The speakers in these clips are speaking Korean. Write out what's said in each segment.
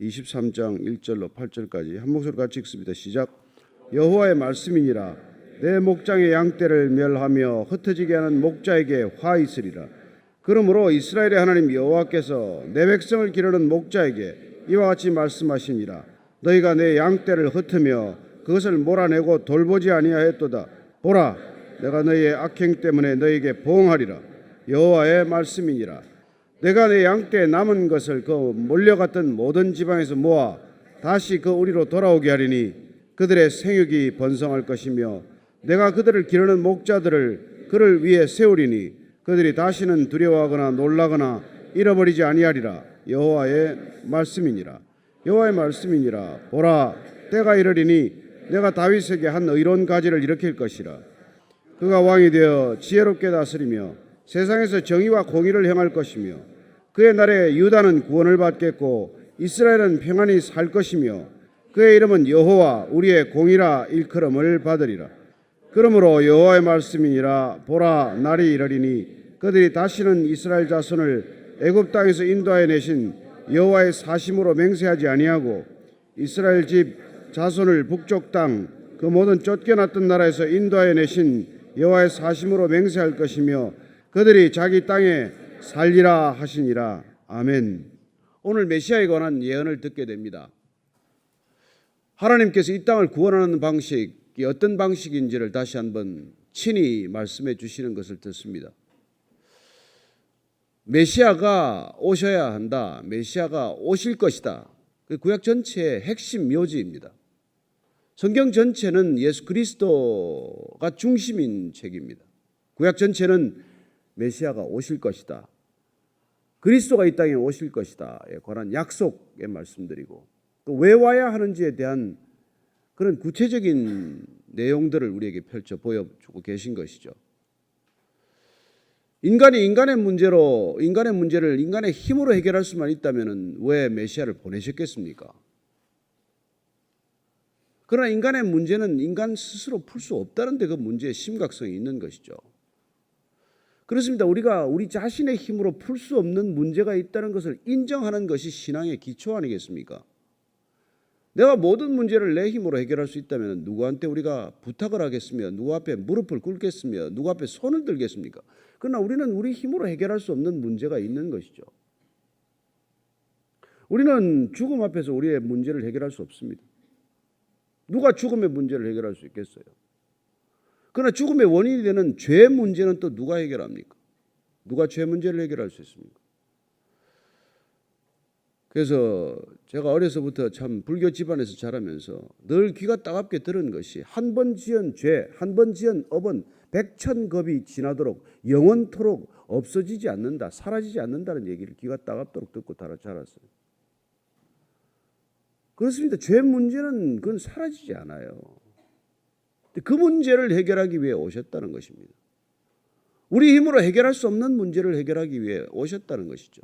23장 1절로 8절까지 한 목소리 같이 읽습니다. 시작. 여호와의 말씀이니라 내 목장의 양떼를 멸하며 흩어지게 하는 목자에게 화 있으리라. 그러므로 이스라엘의 하나님 여호와께서 내 백성을 기르는 목자에게 이와 같이 말씀하시니라. 너희가 내 양떼를 흩으며 그것을 몰아내고 돌보지 아니하였도다. 보라, 내가 너희의 악행 때문에 너희에게 보응하리라. 여호와의 말씀이니라. 내가 내 양 떼 남은 것을 그 몰려갔던 모든 지방에서 모아 다시 그 우리로 돌아오게 하리니 그들의 생육이 번성할 것이며 내가 그들을 기르는 목자들을 그를 위해 세우리니 그들이 다시는 두려워하거나 놀라거나 잃어버리지 아니하리라. 여호와의 말씀이니라. 여호와의 말씀이니라. 보라 때가 이르리니 내가 다윗에게 한 의로운 가지를 일으킬 것이라. 그가 왕이 되어 지혜롭게 다스리며 세상에서 정의와 공의를 행할 것이며 그의 날에 유다는 구원을 받겠고 이스라엘은 평안히 살 것이며 그의 이름은 여호와 우리의 공의라 일컬음을 받으리라. 그러므로 여호와의 말씀이니라 보라 날이 이르리니 그들이 다시는 이스라엘 자손을 애굽 땅에서 인도하여 내신 여호와의 사심으로 맹세하지 아니하고 이스라엘 집 자손을 북쪽 땅 그 모든 쫓겨났던 나라에서 인도하여 내신 여호와의 사심으로 맹세할 것이며 그들이 자기 땅에 살리라 하시니라 아멘. 오늘 메시아에 관한 예언을 듣게 됩니다. 하나님께서 이 땅을 구원하는 방식이 어떤 방식인지를 다시 한번 친히 말씀해 주시는 것을 듣습니다. 메시아가 오셔야 한다. 메시아가 오실 것이다. 그 구약 전체의 핵심 묘지입니다. 성경 전체는 예수 그리스도가 중심인 책입니다. 구약 전체는 메시아가 오실 것이다. 그리스도가 이 땅에 오실 것이다에 관한 약속의 말씀드리고 또왜 와야 하는지에 대한 그런 구체적인 내용들을 우리에게 펼쳐 보여주고 계신 것이죠. 인간이 인간의 문제로 인간의 문제를 인간의 힘으로 해결할 수만 있다면 왜 메시아를 보내셨겠습니까? 그러나 인간의 문제는 인간 스스로 풀 수 없다는 데 그 문제의 심각성이 있는 것이죠. 그렇습니다. 우리가 우리 자신의 힘으로 풀 수 없는 문제가 있다는 것을 인정하는 것이 신앙의 기초 아니겠습니까? 내가 모든 문제를 내 힘으로 해결할 수 있다면 누구한테 우리가 부탁을 하겠으며 누구 앞에 무릎을 꿇겠으며 누구 앞에 손을 들겠습니까? 그러나 우리는 우리 힘으로 해결할 수 없는 문제가 있는 것이죠. 우리는 죽음 앞에서 우리의 문제를 해결할 수 없습니다. 누가 죽음의 문제를 해결할 수 있겠어요? 그러나 죽음의 원인이 되는 죄 문제는 또 누가 해결합니까? 누가 죄 문제를 해결할 수 있습니까? 그래서 제가 어려서부터 참 불교 집안에서 자라면서 늘 귀가 따갑게 들은 것이 한 번 지은 죄, 한 번 지은 업은 백천겁이 지나도록 영원토록 없어지지 않는다, 사라지지 않는다는 얘기를 귀가 따갑도록 듣고 자랐어요. 그렇습니다. 죄 문제는 그건 사라지지 않아요. 그 문제를 해결하기 위해 오셨다는 것입니다. 우리 힘으로 해결할 수 없는 문제를 해결하기 위해 오셨다는 것이죠.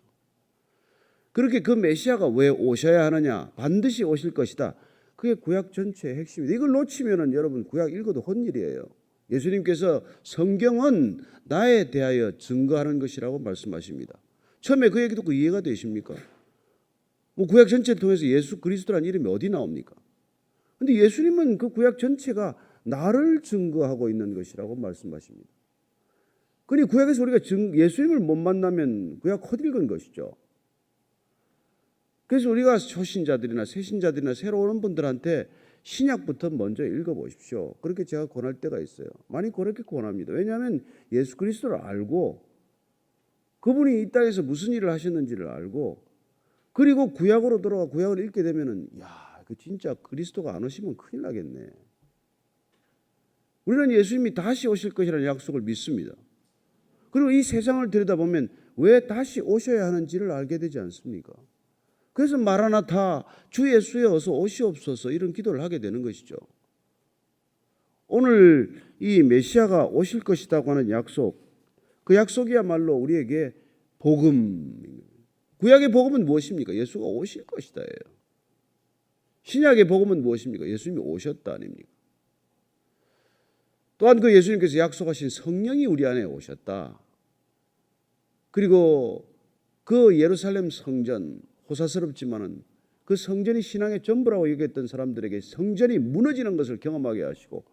그렇게 그 메시아가 왜 오셔야 하느냐? 반드시 오실 것이다. 그게 구약 전체의 핵심입니다. 이걸 놓치면은 여러분 구약 읽어도 헛일이에요. 예수님께서 성경은 나에 대하여 증거하는 것이라고 말씀하십니다. 처음에 그 얘기 듣고 이해가 되십니까? 뭐 구약 전체를 통해서 예수 그리스도라는 이름이 어디 나옵니까? 근데 예수님은 그 구약 전체가 나를 증거하고 있는 것이라고 말씀하십니다. 그러니 구약에서 우리가 증, 예수님을 못 만나면 구약 헛읽은 것이죠. 그래서 우리가 초신자들이나 새신자들이나 새로 오는 분들한테 신약부터 먼저 읽어보십시오. 그렇게 제가 권할 때가 있어요. 많이 그렇게 권합니다. 왜냐하면 예수 그리스도를 알고 그분이 이 땅에서 무슨 일을 하셨는지를 알고 그리고 구약으로 돌아가 구약을 읽게 되면은 야, 그 진짜 그리스도가 안 오시면 큰일 나겠네. 우리는 예수님이 다시 오실 것이라는 약속을 믿습니다. 그리고 이 세상을 들여다보면 왜 다시 오셔야 하는지를 알게 되지 않습니까? 그래서 마라나타 주 예수여 어서 오시옵소서 이런 기도를 하게 되는 것이죠. 오늘 이 메시아가 오실 것이라고 하는 약속, 그 약속이야말로 우리에게 복음. 구약의 복음은 무엇입니까? 예수가 오실 것이다예요. 신약의 복음은 무엇입니까? 예수님이 오셨다 아닙니까? 또한 그 예수님께서 약속하신 성령이 우리 안에 오셨다. 그리고 그 예루살렘 성전 호사스럽지만은 그 성전이 신앙의 전부라고 얘기했던 사람들에게 성전이 무너지는 것을 경험하게 하시고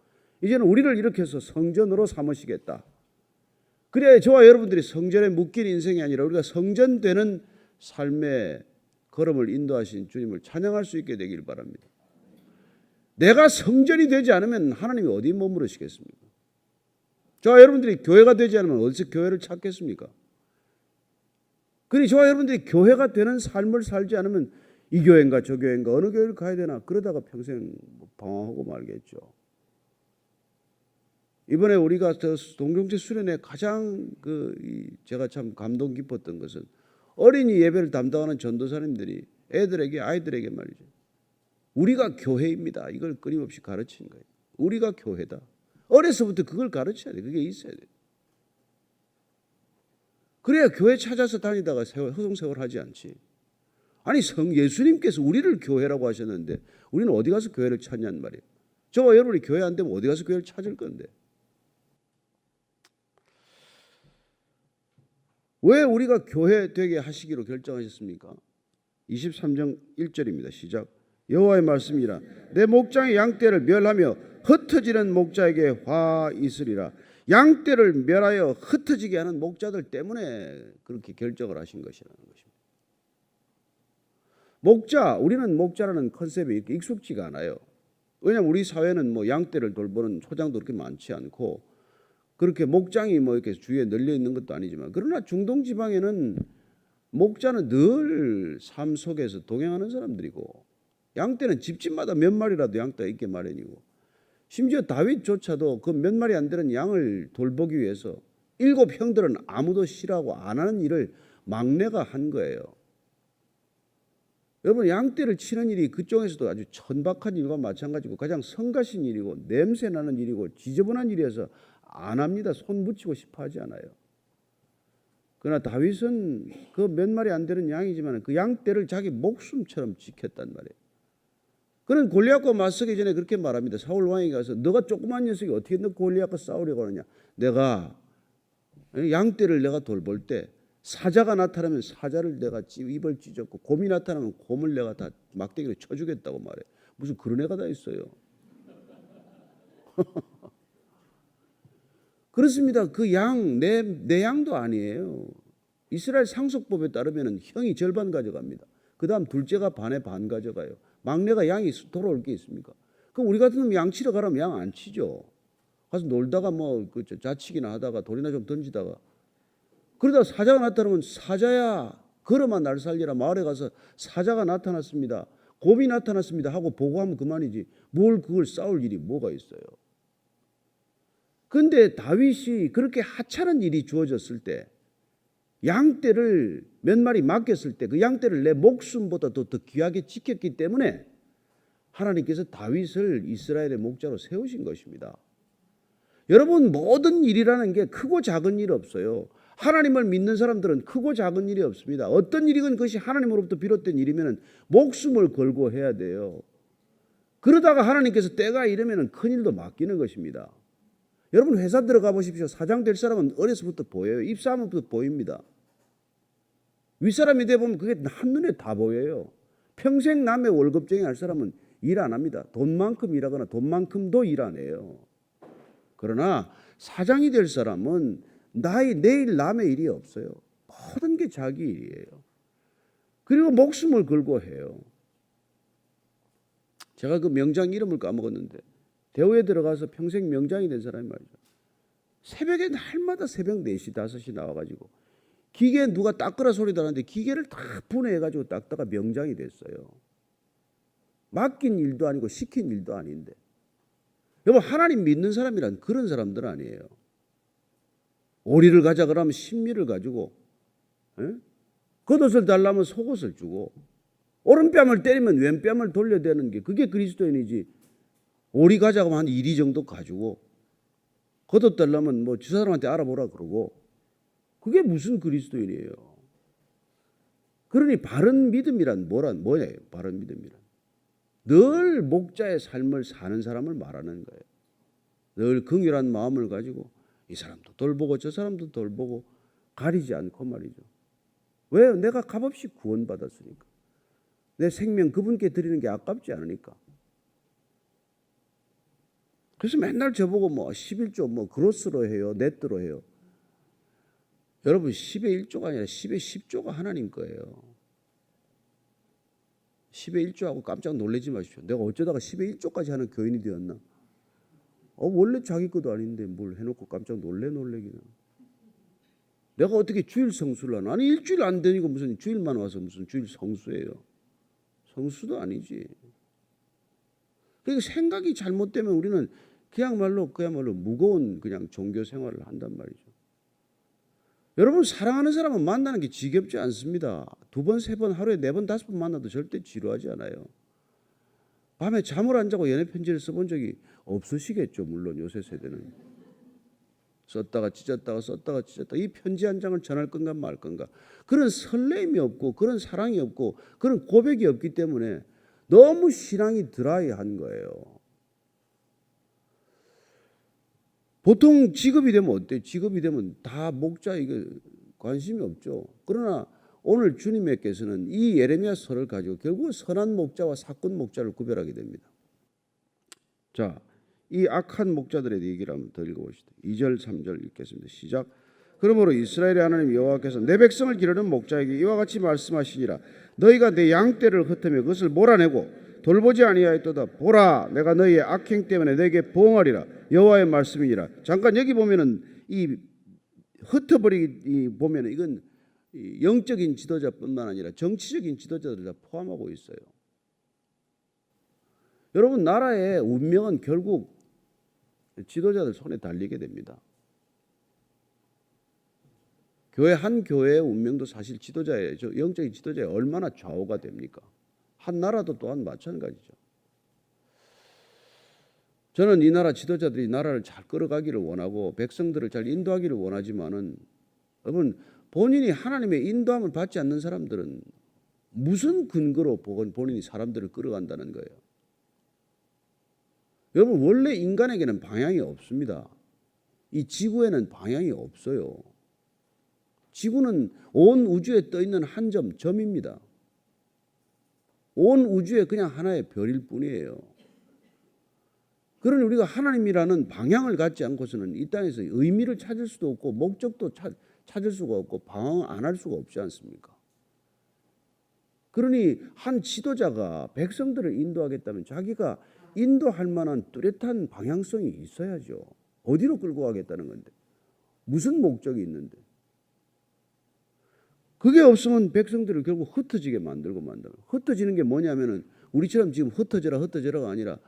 이제는 우리를 일으켜서 성전으로 삼으시겠다. 그래야 저와 여러분들이 성전에 묶인 인생이 아니라 우리가 성전되는 삶의 걸음을 인도하신 주님을 찬양할 수 있게 되길 바랍니다. 내가 성전이 되지 않으면 하나님이 어디 머무르시겠습니까? 저와 여러분들이 교회가 되지 않으면 어디서 교회를 찾겠습니까? 그러니 저와 여러분들이 교회가 되는 삶을 살지 않으면 이 교회인가 저 교회인가 어느 교회를 가야 되나 그러다가 평생 방황하고 말겠죠. 이번에 우리가 저 동경제 수련회 가장 그이 제가 참 감동 깊었던 것은 어린이 예배를 담당하는 전도사님들이 애들에게 아이들에게 말이죠. 우리가 교회입니다. 이걸 끊임없이 가르치는 거예요. 우리가 교회다. 어려서부터 그걸 가르쳐야 돼. 그게 있어야 돼. 그래야 교회 찾아서 다니다가 세월, 허송세월 하지 않지. 아니 성 예수님께서 우리를 교회라고 하셨는데 우리는 어디 가서 교회를 찾냐는 말이에요. 저와 여러분이 교회 안 되면 어디 가서 교회를 찾을 건데. 왜 우리가 교회 되게 하시기로 결정하셨습니까? 23장 1절입니다. 시작. 여호와의 말씀이라 내 목장의 양떼를 멸하며 흩어지는 목자에게 화 있으리라. 양떼를 멸하여 흩어지게 하는 목자들 때문에 그렇게 결정을 하신 것이라는 것입니다. 목자, 우리는 목자라는 컨셉이 익숙지가 않아요. 왜냐하면 우리 사회는 뭐 양떼를 돌보는 초장도 그렇게 많지 않고 그렇게 목장이 뭐 이렇게 주위에 널려 있는 것도 아니지만 그러나 중동 지방에는 목자는 늘 삶 속에서 동행하는 사람들이고 양떼는 집집마다 몇 마리라도 양떼가 있게 마련이고 심지어 다윗조차도 그 몇 마리 안 되는 양을 돌보기 위해서 일곱 형들은 아무도 싫어하고 안 하는 일을 막내가 한 거예요. 여러분 양떼를 치는 일이 그쪽에서도 아주 천박한 일과 마찬가지고 가장 성가신 일이고 냄새 나는 일이고 지저분한 일이어서 안 합니다. 손 묻히고 싶어 하지 않아요. 그러나 다윗은 그 몇 마리 안 되는 양이지만 그 양떼를 자기 목숨처럼 지켰단 말이에요. 그는 골리앗과 맞서기 전에 그렇게 말합니다. 사울 왕에게 가서 너가 조그만 녀석이 어떻게 너 골리앗과 싸우려고 하느냐? 내가 양떼를 내가 돌볼 때 사자가 나타나면 사자를 내가 찌- 입을 찢었고 곰이 나타나면 곰을 내가 다 막대기로 쳐주겠다고 말해. 무슨 그런 애가 다 있어요. 그렇습니다. 그 양, 내, 내 양도 아니에요. 이스라엘 상속법에 따르면 형이 절반 가져갑니다. 그 다음 둘째가 반에 반 가져가요. 막내가 양이 돌아올 게 있습니까? 그럼 우리 같은 놈 양 치러 가라면 양 안 치죠. 가서 놀다가 뭐 그 자치기나 하다가 돌이나 좀 던지다가 그러다 사자가 나타나면 사자야 걸어만 날 살리라 마을에 가서 사자가 나타났습니다. 곰이 나타났습니다 하고 보고하면 그만이지 뭘 그걸 싸울 일이 뭐가 있어요. 근데 다윗이 그렇게 하찮은 일이 주어졌을 때 양떼를 몇 마리 맡겼을 때 그 양떼를 내 목숨보다 더, 더 귀하게 지켰기 때문에 하나님께서 다윗을 이스라엘의 목자로 세우신 것입니다. 여러분 모든 일이라는 게 크고 작은 일 없어요. 하나님을 믿는 사람들은 크고 작은 일이 없습니다. 어떤 일이건 그것이 하나님으로부터 비롯된 일이면 목숨을 걸고 해야 돼요. 그러다가 하나님께서 때가 이르면 큰 일도 맡기는 것입니다. 여러분 회사 들어가 보십시오. 사장 될 사람은 어려서부터 보여요. 입사하면부터 보입니다. 윗사람이 돼 보면 그게 한눈에 다 보여요. 평생 남의 월급쟁이 할 사람은 일 안 합니다. 돈만큼 일하거나 돈만큼도 일 안 해요. 그러나 사장이 될 사람은 나의 내일 남의 일이 없어요. 모든 게 자기 일이에요. 그리고 목숨을 걸고 해요. 제가 그 명장 이름을 까먹었는데 대우에 들어가서 평생 명장이 된 사람이 말이죠. 새벽에 날마다 새벽 4시, 5시 나와가지고 기계 누가 닦으라 소리 나는데 기계를 다 분해해가지고 닦다가 명장이 됐어요. 맡긴 일도 아니고 시킨 일도 아닌데. 여러분 하나님 믿는 사람이란 그런 사람들 아니에요. 오리를 가자 그러면 신미를 가지고 에? 겉옷을 달라면 속옷을 주고 오른뺨을 때리면 왼뺨을 돌려대는 게 그게 그리스도인이지 오리 가자고 한 이리 정도 가지고 겉옷 달라면 뭐저 사람한테 알아보라 그러고 그게 무슨 그리스도인이에요. 그러니 바른 믿음이란 뭐란 뭐예요? 바른 믿음이란 늘 목자의 삶을 사는 사람을 말하는 거예요. 늘 긍휼한 마음을 가지고 이 사람도 돌보고 저 사람도 돌보고 가리지 않고 말이죠. 왜요? 내가 값없이 구원받았으니까. 내 생명 그분께 드리는 게 아깝지 않으니까. 그래서 맨날 저보고 뭐 11조 뭐 그로스로 해요. 네트로 해요. 여러분 10의 1조가 아니라 10의 10조가 하나님 거예요. 10의 1조하고 깜짝 놀라지 마십시오. 내가 어쩌다가 10의 1조까지 하는 교인이 되었나? 어, 원래 자기 것도 아닌데 뭘 해놓고 깜짝 놀래 놀래기나. 내가 어떻게 주일 성수를 하나? 아니 일주일 안 되니까 무슨 주일만 와서 무슨 주일 성수예요. 성수도 아니지. 그러니까 생각이 잘못되면 우리는 그야말로 그야말로 무거운 그냥 종교 생활을 한단 말이죠. 여러분 사랑하는 사람은 만나는 게 지겹지 않습니다. 두 번, 세 번, 하루에 네 번, 다섯 번 만나도 절대 지루하지 않아요. 밤에 잠을 안 자고 연애 편지를 써본 적이 없으시겠죠. 물론 요새 세대는 썼다가 찢었다가 썼다가 찢었다. 이 편지 한 장을 전할 건가 말 건가. 그런 설렘이 없고 그런 사랑이 없고 그런 고백이 없기 때문에 너무 신앙이 드라이한 거예요. 보통 직업이 되면 어때? 직업이 되면 다 목자 이거 관심이 없죠. 그러나 오늘 주님께서는 이 예레미야 서를 가지고 결국 선한 목자와 사꾼 목자를 구별하게 됩니다. 자, 이 악한 목자들의 얘기를 한번 더 읽어보시죠. 2절, 3절 읽겠습니다. 시작. 그러므로 이스라엘의 하나님 여호와께서 내 백성을 기르는 목자에게 이와 같이 말씀하시니라. 너희가 내 양떼를 흩으며 그것을 몰아내고 돌보지 아니하였도다. 보라, 내가 너희의 악행 때문에 내게 보응하리라. 여호와의 말씀이니라. 잠깐 여기 보면은 이 흩어버리기 보면은 이건 이 영적인 지도자뿐만 아니라 정치적인 지도자들을 다 포함하고 있어요. 여러분 나라의 운명은 결국 지도자들 손에 달리게 됩니다. 교회 한 교회의 운명도 사실 지도자의 저 영적인 지도자에 얼마나 좌우가 됩니까? 한 나라도 또한 마찬가지죠. 저는 이 나라 지도자들이 나라를 잘 끌어가기를 원하고 백성들을 잘 인도하기를 원하지만은 여러분 본인이 하나님의 인도함을 받지 않는 사람들은 무슨 근거로 본인이 사람들을 끌어간다는 거예요. 여러분 원래 인간에게는 방향이 없습니다. 이 지구에는 방향이 없어요. 지구는 온 우주에 떠 있는 한 점, 점입니다. 온 우주에 그냥 하나의 별일 뿐이에요. 그러니 우리가 하나님이라는 방향을 갖지 않고서는 이 땅에서 의미를 찾을 수도 없고 목적도 찾, 찾을 수가 없고 방황 안 할 수가 없지 않습니까? 그러니 한 지도자가 백성들을 인도하겠다면 자기가 인도할 만한 뚜렷한 방향성이 있어야죠. 어디로 끌고 가겠다는 건데 무슨 목적이 있는데 그게 없으면 백성들을 결국 흩어지게 만들고 만들어. 흩어지는 게 뭐냐면은 우리처럼 지금 흩어져라 흩어져라가 아니라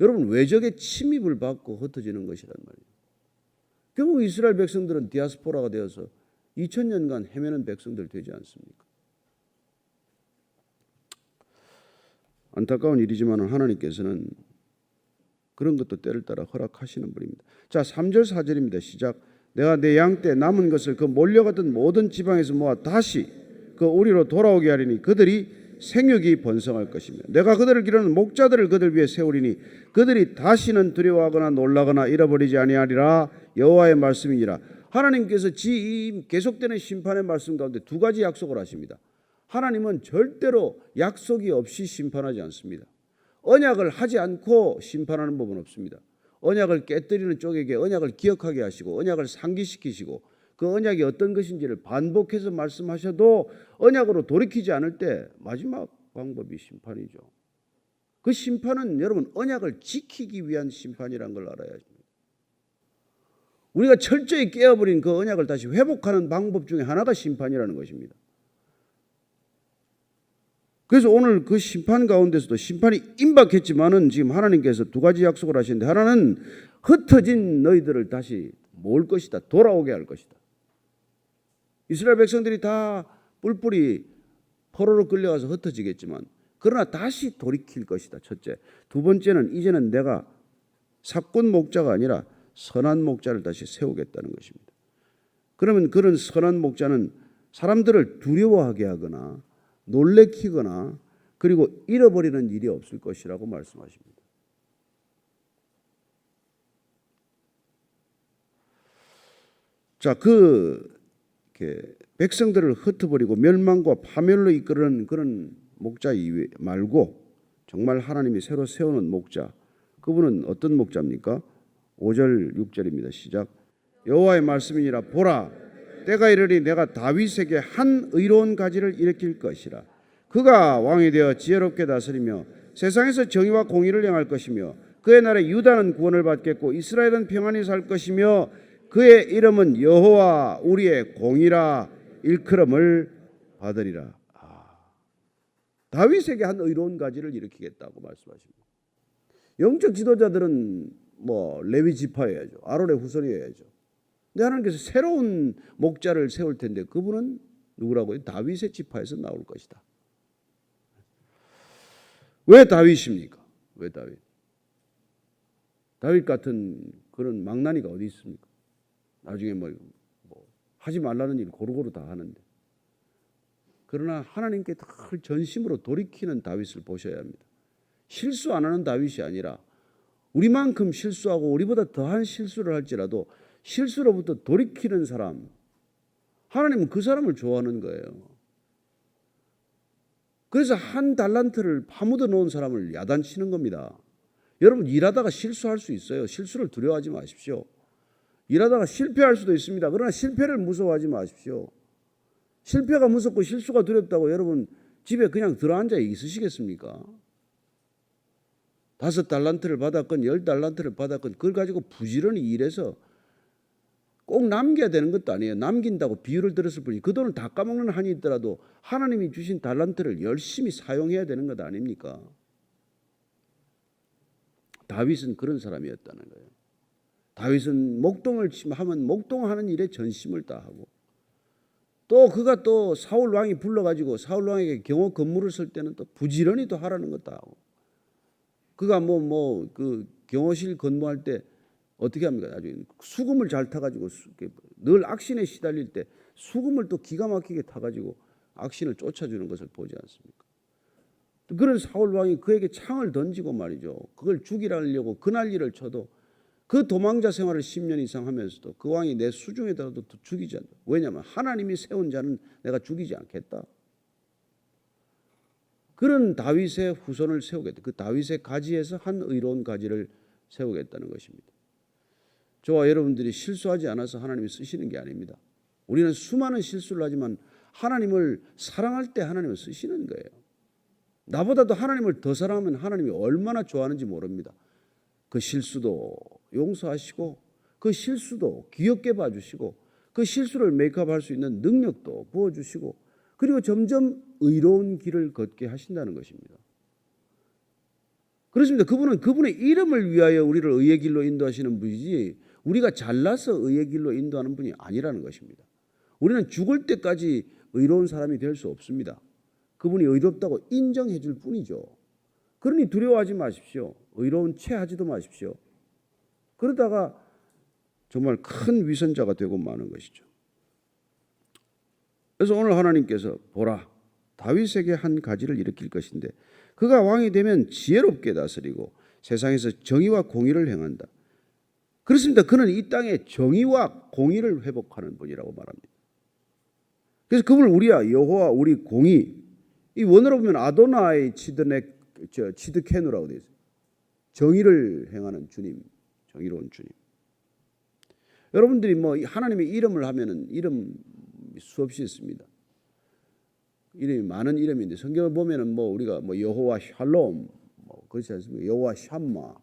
여러분 외적의 침입을 받고 흩어지는 것이란 말이에요. 결국 이스라엘 백성들은 디아스포라가 되어서 2000년간 헤매는 백성들 되지 않습니까? 안타까운 일이지만 하나님께서는 그런 것도 때를 따라 허락하시는 분입니다. 자, 3절 4절입니다. 시작. 내가 내 양 때 남은 것을 그 몰려가던 모든 지방에서 모아 다시 그 우리로 돌아오게 하리니 그들이 생육이 번성할 것이며 내가 그들을 기르는 목자들을 그들 위해 세우리니 그들이 다시는 두려워하거나 놀라거나 잃어버리지 아니하리라 여호와의 말씀이니라 하나님께서 지 계속되는 심판의 말씀 가운데 두 가지 약속을 하십니다. 하나님은 절대로 약속이 없이 심판하지 않습니다. 언약을 하지 않고 심판하는 법은 없습니다. 언약을 깨뜨리는 쪽에게 언약을 기억하게 하시고 언약을 상기시키시고 그 언약이 어떤 것인지를 반복해서 말씀하셔도 언약으로 돌이키지 않을 때 마지막 방법이 심판이죠. 그 심판은 여러분 언약을 지키기 위한 심판이란 걸 알아야 합니다. 우리가 철저히 깨어버린 그 언약을 다시 회복하는 방법 중에 하나가 심판이라는 것입니다. 그래서 오늘 그 심판 가운데서도 심판이 임박했지만은 지금 하나님께서 두 가지 약속을 하시는데 하나는 흩어진 너희들을 다시 모을 것이다. 돌아오게 할 것이다. 이스라엘 백성들이 다 뿔뿔이 포로로 끌려가서 흩어지겠지만 그러나 다시 돌이킬 것이다. 첫째. 두 번째는 이제는 내가 사꾼 목자가 아니라 선한 목자를 다시 세우겠다는 것입니다. 그러면 그런 선한 목자는 사람들을 두려워하게 하거나 놀래키거나 그리고 잃어버리는 일이 없을 것이라고 말씀하십니다. 자, 그 백성들을 흩어버리고 멸망과 파멸로 이끄는 그런 목자 이외 말고 정말 하나님이 새로 세우는 목자 그분은 어떤 목자입니까? 5절 6절입니다. 시작. 여호와의 말씀이니라 보라 때가 이르리 내가 다윗에게 한 의로운 가지를 일으킬 것이라 그가 왕이 되어 지혜롭게 다스리며 세상에서 정의와 공의를 행할 것이며 그의 날에 유다는 구원을 받겠고 이스라엘은 평안히 살 것이며 그의 이름은 여호와 우리의 공이라 일컬음을 받으리라. 아, 다윗에게 한 의로운 가지를 일으키겠다고 말씀하십니다. 영적 지도자들은 뭐 레위 지파여야죠. 아론의 후손이어야죠. 근데 하나님께서 새로운 목자를 세울 텐데 그분은 누구라고요? 다윗의 지파에서 나올 것이다. 왜 다윗입니까? 왜 다윗? 다윗 같은 그런 망나니가 어디 있습니까? 나중에 뭐, 뭐 하지 말라는 일 고루고루 다 하는데 그러나 하나님께 늘 전심으로 돌이키는 다윗을 보셔야 합니다. 실수 안 하는 다윗이 아니라 우리만큼 실수하고 우리보다 더한 실수를 할지라도 실수로부터 돌이키는 사람 하나님은 그 사람을 좋아하는 거예요. 그래서 한 달란트를 파묻어 놓은 사람을 야단치는 겁니다. 여러분 일하다가 실수할 수 있어요. 실수를 두려워하지 마십시오. 일하다가 실패할 수도 있습니다. 그러나 실패를 무서워하지 마십시오. 실패가 무섭고 실수가 두렵다고 여러분 집에 그냥 들어앉아 있으시겠습니까? 다섯 달란트를 받았건 열 달란트를 받았건 그걸 가지고 부지런히 일해서 꼭 남겨야 되는 것도 아니에요. 남긴다고 비유를 들었을 뿐이 그 돈을 다 까먹는 한이 있더라도 하나님이 주신 달란트를 열심히 사용해야 되는 것 아닙니까? 다윗은 그런 사람이었다는 거예요. 다윗은 목동을 하면 목동하는 일에 전심을 다하고 또 그가 또 사울 왕이 불러가지고 사울 왕에게 경호 근무를 쓸 때는 또 부지런히 또 하라는 것도 하고 그가 뭐 뭐 그 경호실 근무할 때 어떻게 합니까? 나중에 수금을 잘 타가지고 늘 악신에 시달릴 때 수금을 또 기가 막히게 타가지고 악신을 쫓아주는 것을 보지 않습니까? 그런 사울 왕이 그에게 창을 던지고 말이죠. 그걸 죽이려고 그 난리를 쳐도 그 도망자 생활을 10년 이상 하면서도 그 왕이 내 수중에 들어도 죽이지 않다. 왜냐하면 하나님이 세운 자는 내가 죽이지 않겠다. 그런 다윗의 후손을 세우겠다. 그 다윗의 가지에서 한 의로운 가지를 세우겠다는 것입니다. 저와 여러분들이 실수하지 않아서 하나님이 쓰시는 게 아닙니다. 우리는 수많은 실수를 하지만 하나님을 사랑할 때 하나님을 쓰시는 거예요. 나보다도 하나님을 더 사랑하면 하나님이 얼마나 좋아하는지 모릅니다. 그 실수도 용서하시고 그 실수도 귀엽게 봐주시고 그 실수를 메이크업할 수 있는 능력도 부어주시고 그리고 점점 의로운 길을 걷게 하신다는 것입니다. 그렇습니다. 그분은 그분의 이름을 위하여 우리를 의의 길로 인도하시는 분이지 우리가 잘나서 의의 길로 인도하는 분이 아니라는 것입니다. 우리는 죽을 때까지 의로운 사람이 될 수 없습니다. 그분이 의롭다고 인정해 줄 뿐이죠. 그러니 두려워하지 마십시오. 의로운 채 하지도 마십시오. 그러다가 정말 큰 위선자가 되고 마는 것이죠. 그래서 오늘 하나님께서 보라 다윗에게 한 가지를 일으킬 것인데 그가 왕이 되면 지혜롭게 다스리고 세상에서 정의와 공의를 행한다. 그렇습니다. 그는 이 땅에 정의와 공의를 회복하는 분이라고 말합니다. 그래서 그분을 우리야 여호와 우리 공의 이 원어로 보면 아도나이 치드네 저 치드케누라고 되어 있어요. 정의를 행하는 주님, 정의로운 주님. 여러분들이 뭐 하나님의 이름을 하면은 이름 수없이 있습니다. 이름이 많은 이름인데 성경을 보면은 뭐 우리가 뭐 여호와 샬롬 뭐 그렇지 않습니까? 여호와 샴마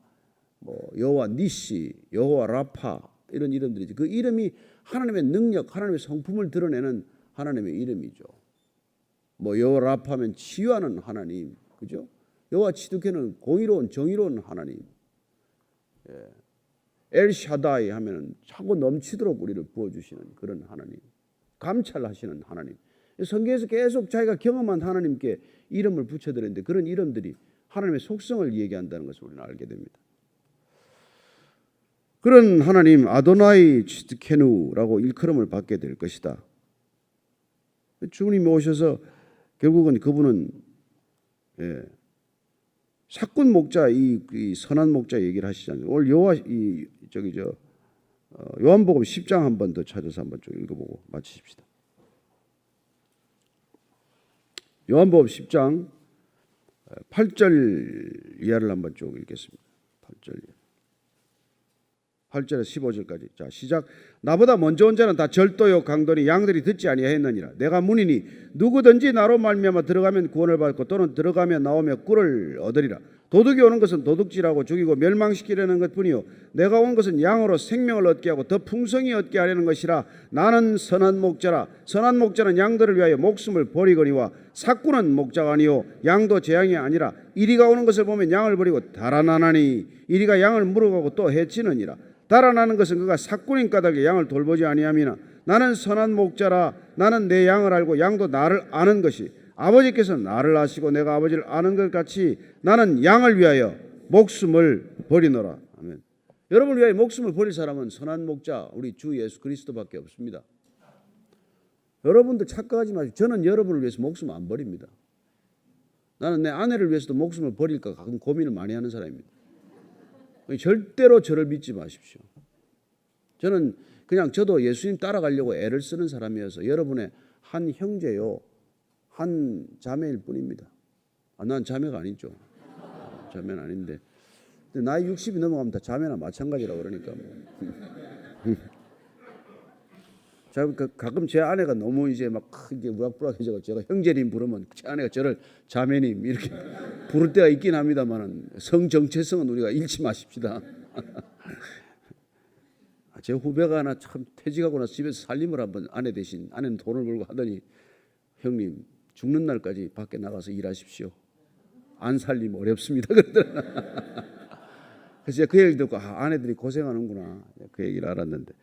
뭐 여호와 니시, 여호와 라파 이런 이름들이지. 그 이름이 하나님의 능력, 하나님의 성품을 드러내는 하나님의 이름이죠. 뭐 여호와 라파면 치유하는 하나님, 그죠? 여호와 치두케는 공의로운 정의로운 하나님. 예. 엘 샤다이 하면은 차고 넘치도록 우리를 부어 주시는 그런 하나님. 감찰하시는 하나님. 성경에서 계속 자기가 경험한 하나님께 이름을 붙여 드렸는데 그런 이름들이 하나님의 속성을 얘기한다는 것을 우리는 알게 됩니다. 그런 하나님 아도나이 치트케누라고 일컬음을 받게 될 것이다. 주님이 오셔서 결국은 그분은 예, 사꾼 목자 이, 이 선한 목자 얘기를 하시잖아요. 오늘 여호와 이 저기 저 어, 요한복음 10장 한 번 더 찾아서 한번 좀 읽어보고 마치십시다. 요한복음 10장 8절 이하를 한번 쭉 읽겠습니다. 8절 이하. 8절에서 15절까지. 자, 시작. 나보다 먼저 온 자는 다 절도요 강도니 양들이 듣지 아니하였느니라. 내가 문이니 누구든지 나로 말미암아 들어가면 구원을 받고 또는 들어가며 나오며 꿀을 얻으리라. 도둑이 오는 것은 도둑질하고 죽이고 멸망시키려는 것뿐이요. 내가 온 것은 양으로 생명을 얻게 하고 더 풍성히 얻게 하려는 것이라 나는 선한 목자라. 선한 목자는 양들을 위하여 목숨을 버리거니와 사꾸는 목자가 아니요. 양도 재앙이 아니라 이리가 오는 것을 보면 양을 버리고 달아나나니 이리가 양을 물어가고 또 해치느니라. 달아나는 것은 그가 사꾼인 까닭에 양을 돌보지 아니함이나 나는 선한 목자라. 나는 내 양을 알고 양도 나를 아는 것이 아버지께서 나를 아시고 내가 아버지를 아는 것 같이 나는 양을 위하여 목숨을 버리노라. 아멘. 여러분을 위하여 목숨을 버릴 사람은 선한 목자 우리 주 예수 그리스도밖에 없습니다. 여러분들 착각하지 마시고 저는 여러분을 위해서 목숨 안 버립니다. 나는 내 아내를 위해서도 목숨을 버릴까 가끔 고민을 많이 하는 사람입니다. 절대로 저를 믿지 마십시오. 저는 그냥 저도 예수님 따라가려고 애를 쓰는 사람이어서 여러분의 한 형제요, 한 자매일 뿐입니다. 아, 난 자매가 아니죠. 자매는 아닌데. 나이 60이 넘어가면 다 자매나 마찬가지라고 그러니까. 뭐. 자, 그 가끔 제 아내가 너무 이제 막 이제 우락부락해져 제가 형제님 부르면 제 아내가 저를 자매님 이렇게 부를 때가 있긴 합니다만은 성 정체성은 우리가 잃지 마십시다. 제 후배가 하나 참 퇴직하고 나서 집에서 살림을 한번 아내 대신 아내는 돈을 벌고 하더니 형님 죽는 날까지 밖에 나가서 일하십시오. 안 살림 어렵습니다. 그래서 그 얘기 듣고 아, 아내들이 고생하는구나 그 얘기를 알았는데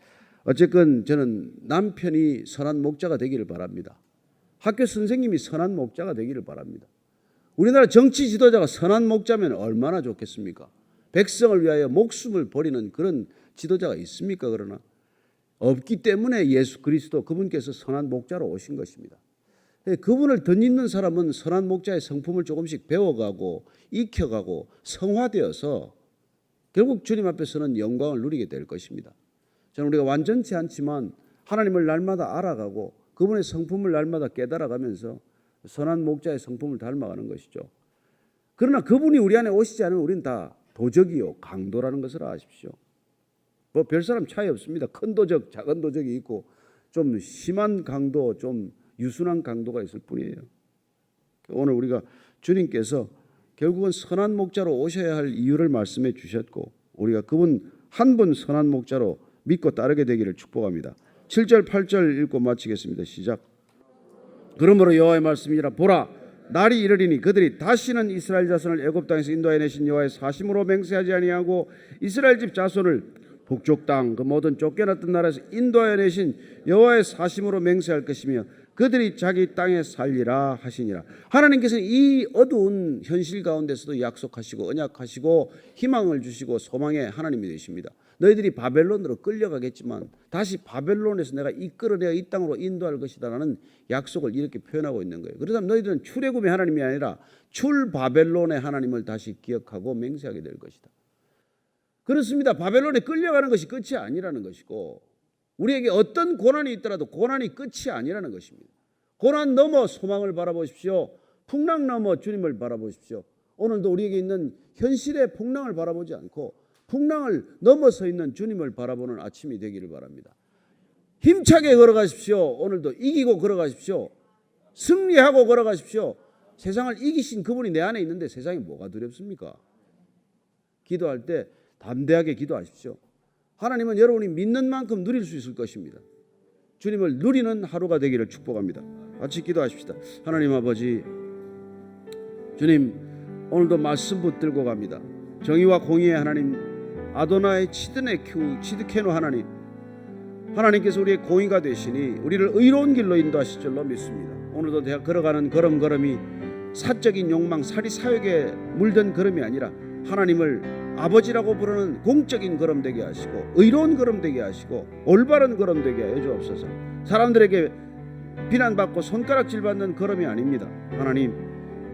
어쨌건 저는 남편이 선한 목자가 되기를 바랍니다. 학교 선생님이 선한 목자가 되기를 바랍니다. 우리나라 정치 지도자가 선한 목자면 얼마나 좋겠습니까? 백성을 위하여 목숨을 버리는 그런 지도자가 있습니까? 그러나 없기 때문에 예수 그리스도 그분께서 선한 목자로 오신 것입니다. 예, 그분을 덧입는 사람은 선한 목자의 성품을 조금씩 배워가고 익혀가고 성화되어서 결국 주님 앞에서는 영광을 누리게 될 것입니다. 저는 우리가 완전치 않지만 하나님을 날마다 알아가고 그분의 성품을 날마다 깨달아가면서 선한 목자의 성품을 닮아가는 것이죠. 그러나 그분이 우리 안에 오시지 않으면 우리는 다 도적이요 강도라는 것을 아십시오. 뭐 별 사람 차이 없습니다. 큰 도적, 작은 도적이 있고 좀 심한 강도, 좀 유순한 강도가 있을 뿐이에요. 오늘 우리가 주님께서 결국은 선한 목자로 오셔야 할 이유를 말씀해 주셨고 우리가 그분 한 분 선한 목자로 믿고 따르게 되기를 축복합니다. 7절 8절 읽고 마치겠습니다. 시작. 그러므로 여호와의 말씀이라 보라 날이 이르리니 그들이 다시는 이스라엘 자손을 애굽 땅에서 인도해 내신 여호와의 사심으로 맹세하지 아니하고 이스라엘 집 자손을 북쪽 땅 그 모든 쫓겨났던 나라에서 인도하여 내신 여호와의 사심으로 맹세할 것이며 그들이 자기 땅에 살리라 하시니라. 하나님께서는 이 어두운 현실 가운데서도 약속하시고 언약하시고 희망을 주시고 소망의 하나님이 되십니다. 너희들이 바벨론으로 끌려가겠지만 다시 바벨론에서 내가 이끌어내어 이 땅으로 인도할 것이다라는 약속을 이렇게 표현하고 있는 거예요. 그러다 너희들은 출애굽의 하나님이 아니라 출 바벨론의 하나님을 다시 기억하고 맹세하게 될 것이다. 그렇습니다. 바벨론에 끌려가는 것이 끝이 아니라는 것이고 우리에게 어떤 고난이 있더라도 고난이 끝이 아니라는 것입니다. 고난 넘어 소망을 바라보십시오. 풍랑 넘어 주님을 바라보십시오. 오늘도 우리에게 있는 현실의 풍랑을 바라보지 않고 풍랑을 넘어서 있는 주님을 바라보는 아침이 되기를 바랍니다. 힘차게 걸어가십시오. 오늘도 이기고 걸어가십시오. 승리하고 걸어가십시오. 세상을 이기신 그분이 내 안에 있는데 세상이 뭐가 두렵습니까? 기도할 때 담대하게 기도하십시오. 하나님은 여러분이 믿는 만큼 누릴 수 있을 것입니다. 주님을 누리는 하루가 되기를 축복합니다. 같이 기도하십시다. 하나님 아버지, 주님 오늘도 말씀 붙들고 갑니다. 정의와 공의의 하나님, 아도나의 치드네 큐 치드케노 하나님, 하나님께서 우리의 공의가 되시니 우리를 의로운 길로 인도하실 줄로 믿습니다. 오늘도 내가 걸어가는 걸음걸음이 사적인 욕망, 사리 사욕에 물든 걸음이 아니라 하나님을 아버지라고 부르는 공적인 걸음 되게 하시고 의로운 걸음 되게 하시고 올바른 걸음 되게 하여 주옵소서. 사람들에게 비난받고 손가락질 받는 걸음이 아닙니다. 하나님,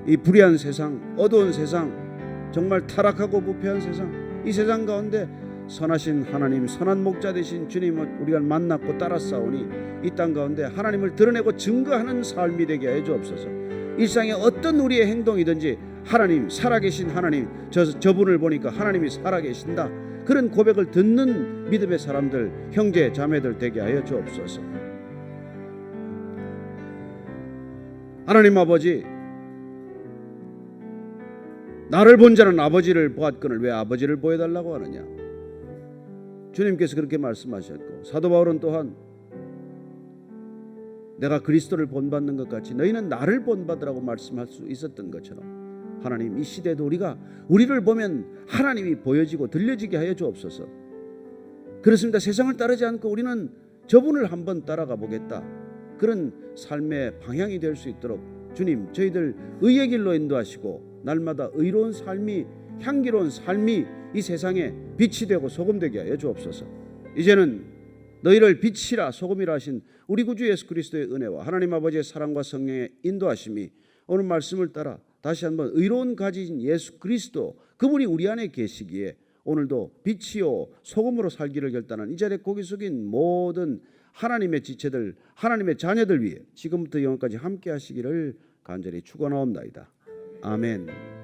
이 불의한 세상, 어두운 세상, 정말 타락하고 부패한 세상, 이 세상 가운데 선하신 하나님, 선한 목자 되신 주님을 우리가 만났고 따라싸우니 이 땅 가운데 하나님을 드러내고 증거하는 삶이 되게 하여 주옵소서. 일상의 어떤 우리의 행동이든지 하나님 살아계신 하나님 저 저분을 보니까 하나님이 살아계신다 그런 고백을 듣는 믿음의 사람들 형제 자매들 되게 하여 주옵소서. 하나님 아버지 나를 본 자는 아버지를 보았거늘 왜 아버지를 보여달라고 하느냐 주님께서 그렇게 말씀하셨고 사도 바울은 또한 내가 그리스도를 본받는 것 같이 너희는 나를 본받으라고 말씀할 수 있었던 것처럼 하나님 이 시대도 우리가 우리를 보면 하나님이 보여지고 들려지게 하여 주옵소서. 그렇습니다. 세상을 따르지 않고 우리는 저분을 한번 따라가 보겠다. 그런 삶의 방향이 될 수 있도록 주님 저희들 의의 길로 인도하시고 날마다 의로운 삶이 향기로운 삶이 이 세상에 빛이 되고 소금 되게 하여 주옵소서. 이제는 너희를 빛이라 소금이라 하신 우리 구주 예수 그리스도의 은혜와 하나님 아버지의 사랑과 성령의 인도하심이 오늘 말씀을 따라 다시 한번 의로운 가진 예수 그리스도 그분이 우리 안에 계시기에 오늘도 빛이요 소금으로 살기를 결단한 이 자리에 고기 숙인 모든 하나님의 지체들 하나님의 자녀들 위해 지금부터 영원까지 함께 하시기를 간절히 축원하옵나이다. 아멘.